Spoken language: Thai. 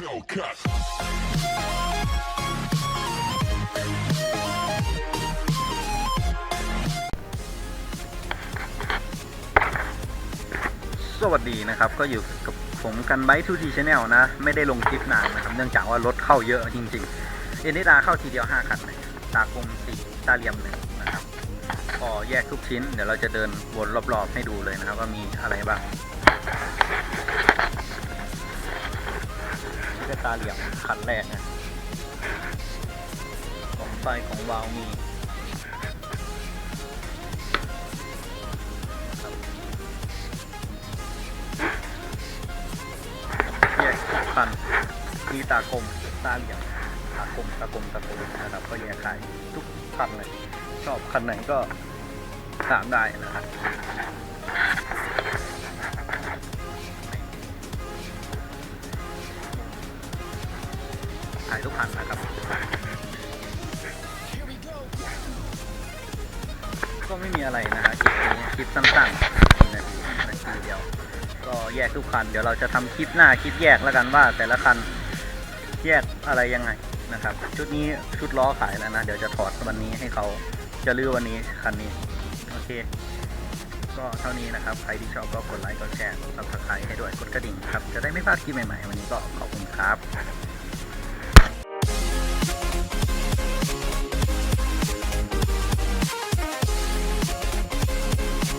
Hellcat. สวัสดีนะครับ ก็อยู่กับผมกันไบทูทีชาแนลนะ ไม่ได้ลงคลิปนานนะครับ เนื่องจากว่ารถเข้าเยอะจริงๆ เอ็นนิดาเข้าทีเดียว 5 คันเลยตากลมสีตาเหลี่ยมหนึ่งนะครับก็แยกทุกชิ้น เดี๋ยวเราจะเดินวนรอบๆให้ดูเลยนะครับ ว่ามีอะไรบ้างาเหลี่ยมคันแรกนะของไฟของวาวมีแยกคันมีตากลมตาเหลี่ยมตากลมตากลมตากลมนะครับก็แยกขายทุกคันเลยชอบคันไหนก็ถามได้นะครับ ขายทุกคันนะครับก็ไม่มีอะไรนะฮะคลิปนี้คลิปสั้นๆนาทีนาทีเดียว ก็แยกทุกคัน เดี๋ยวเราจะทำคลิปหน้าคลิปแยกแล้วกันว่า แต่ละคันแยกอะไรยังไงนะครับ ชุดนี้ชุดล้อขายแล้วนะ เดี๋ยวจะถอดวันนี้ให้เขาจะลื้อวันนี้คันนี้ โอเค ก็เท่านี้นะครับ ใครที่ชอบก็กดไลค์กดแชร์กดซับสไครต์ให้ด้วยกดกระดิ่งครับ จะได้ไม่พลาดคลิปใหม่ๆ วันนี้ก็ขอบคุณครับ